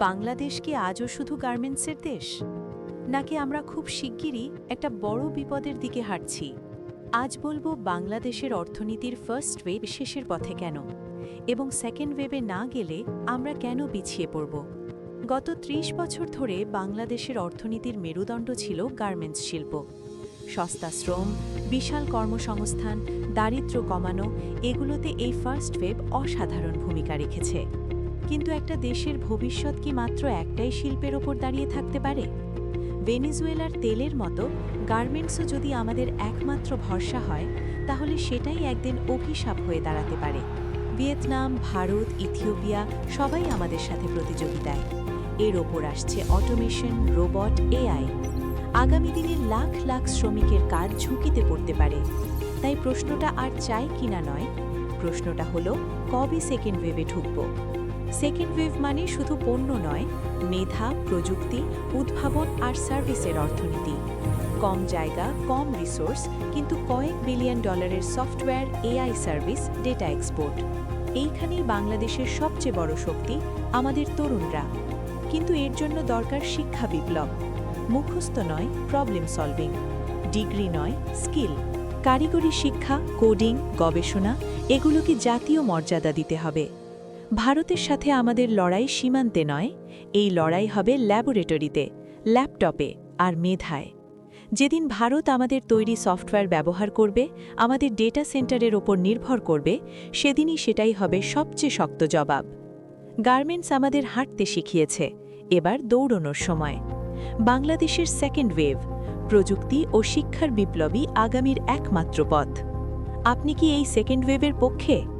বাংলাদেশ কি আজও শুধু গার্মেন্টসের দেশ? নাকি আমরা খুব শিগগিরই একটা বড় বিপদের দিকে হাঁটছি? আজ বলব বাংলাদেশের অর্থনীতির ফার্স্ট ওয়েব শেষের পথে কেন? এবং সেকেন্ড ওয়েবে না গেলে আমরা কেন পিছিয়ে পড়ব? গত ত্রিশ বছর ধরে বাংলাদেশের অর্থনীতির মেরুদণ্ড ছিল গার্মেন্টস শিল্প। সস্তা শ্রম, বিশাল কর্মসংস্থান, দারিদ্র্য কমানো, এগুলোতে এই ফার্স্ট ওয়েব অসাধারণ ভূমিকা রেখেছে। কিন্তু একটা দেশের ভবিষ্যৎ কি মাত্র একটাই শিল্পের ওপর দাঁড়িয়ে থাকতে পারে? ভেনিজুয়েলার তেলের মতো গার্মেন্টসও যদি আমাদের একমাত্র ভরসা হয়, তাহলে সেটাই একদিন অভিশাপ হয়ে দাঁড়াতে পারে। ভিয়েতনাম, ভারত, ইথিওপিয়া সবাই আমাদের সাথে প্রতিযোগিতায়। এর ওপর আসছে অটোমেশন, রোবট, এআই। আগামী দিনে লাখ লাখ শ্রমিকের কাজ ঝুঁকিতে পড়তে পারে। তাই প্রশ্নটা আর চাই কিনা নয়, প্রশ্নটা হলো কবে সেকেন্ড ওয়েভে ঢুকব? সেকেন্ড ওয়েভ মানে শুধু পণ্য নয়, মেধা, প্রযুক্তি, উদ্ভাবন আর সার্ভিসের অর্থনীতি। কম জায়গা, কম রিসোর্স কিন্তু কয়েক বিলিয়ন ডলারের software AI service data export এইখানেই বাংলাদেশের সবচেয়ে বড় শক্তি আমাদের তরুণরা। কিন্তু এর জন্য দরকার শিক্ষা বিপ্লব। মুখস্থ নয় প্রবলেম সলভিং ডিগ্রি নয় স্কিল কারিগরি শিক্ষা কোডিং গবেষণা, এগুলোকে জাতীয় মর্যাদা দিতে হবে। ভারতের সাথে আমাদের লড়াই সীমান্তে নয়, এই লড়াই হবে ল্যাবরেটরিতে, ল্যাপটপে আর মেধায়। যেদিন ভারত আমাদের তৈরি সফটওয়্যার ব্যবহার করবে, আমাদের ডেটা সেন্টারের ওপর নির্ভর করবে, সেদিনই সেটাই হবে সবচেয়ে শক্ত জবাব। গার্মেন্টস আমাদের হাঁটতে শিখিয়েছে, এবার দৌড়নোর সময়। বাংলাদেশের সেকেন্ড ওয়েভ প্রযুক্তি ও শিক্ষার বিপ্লবী আগামীর একমাত্র পথ। আপনি কি এই সেকেন্ড ওয়েভের পক্ষে?